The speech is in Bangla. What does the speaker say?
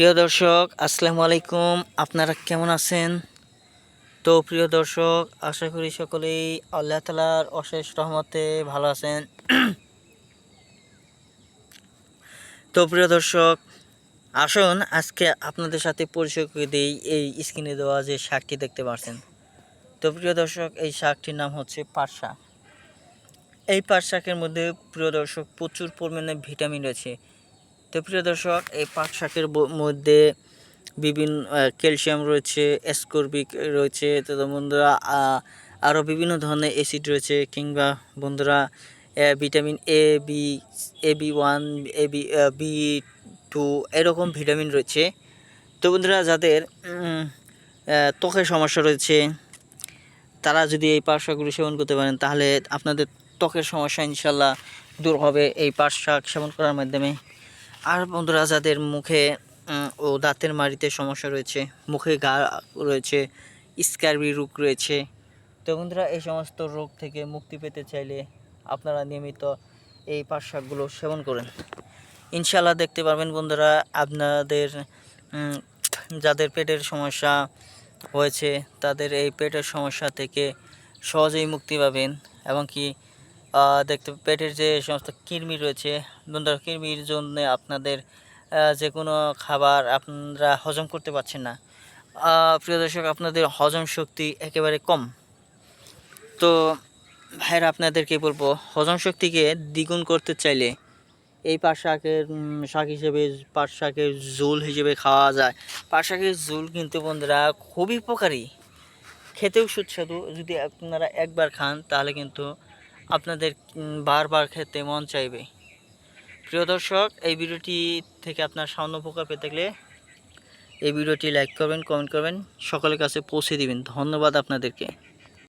প্রিয় দর্শক, আসসালামু আলাইকুম। আপনারা কেমন আছেন? তো প্রিয় দর্শক, আশা করি সকলেই আল্লাহ তালার অশেষ রহমতে ভালো আছেন। তো প্রিয় দর্শক, আসুন আজকে আপনাদের সাথে পরিচয় করে দিই এই স্ক্রিনে দেওয়া যে শাকটি দেখতে পাচ্ছেন তো প্রিয় দর্শক, এই শাকটির নাম হচ্ছে পাট এই পাট শাকের মধ্যে প্রিয় দর্শক, প্রচুর পরিমাণে ভিটামিন রয়েছে। তো প্রিয় দর্শক, এই পাট শাকের মধ্যে বিভিন্ন ক্যালসিয়াম রয়েছে অ্যাসকর্বিক রয়েছে। তো বন্ধুরা আরও বিভিন্ন ধরনের অ্যাসিড রয়েছে কিংবা বন্ধুরা vitamin A B A B one A B B two এরকম ভিটামিন রয়েছে। তো বন্ধুরা, যাদের ত্বকের সমস্যা রয়েছে, তারা যদি এই পাট শাকগুলো সেবন করতে পারেন, তাহলে আপনাদের ত্বকের সমস্যা ইনশাল্লাহ দূর হবে। এই পাট শাক সেবন করার মাধ্যমে আর বন্ধুরা, যাদের মুখে ও দাঁতের মাড়িতে সমস্যা রয়েছে, মুখে গা রয়েছে, স্ক্যারবি রোগ রয়েছে, তো বন্ধুরা, এই সমস্ত রোগ থেকে মুক্তি পেতে চাইলে আপনারা নিয়মিত এই পাট শাকগুলো সেবন করেন। ইনশাল্লাহ দেখতে পারবেন বন্ধুরা, আপনাদের যাদের পেটের সমস্যা হয়েছে, তাদের এই পেটের সমস্যা থেকে সহজেই মুক্তি পাবেন, এবং কি দেখতে পেটের যে সমস্ত কৃমি রয়েছে বন্ধুরা কৃমির জন্য আপনাদের যে কোনো খাবার আপনারা হজম করতে পারছেন না। প্রিয় দর্শক, আপনাদের হজম শক্তি একেবারে কম। তো ভাইরা আপনাদেরকে বলব, হজম শক্তিকে দ্বিগুণ করতে চাইলে এই পাট শাকের শাক হিসেবে, পাট শাকের ঝোল হিসেবে খাওয়া যায়। পাট শাকের ঝোল কিন্তু বন্ধুরা খুবই উপকারী। খেতেও সুস্বাদু। যদি আপনারা একবার খান, তাহলে কিন্তু আপনাদের বারবার খেতে মন চাইবে। প্রিয় দর্শক, এই ভিডিওটি থেকে আপনার সামান্য উপকার পেতে গেলে এই ভিডিওটি লাইক করবেন, কমেন্ট করবেন, সকলের কাছে পৌঁছে দিবেন। ধন্যবাদ আপনাদেরকে।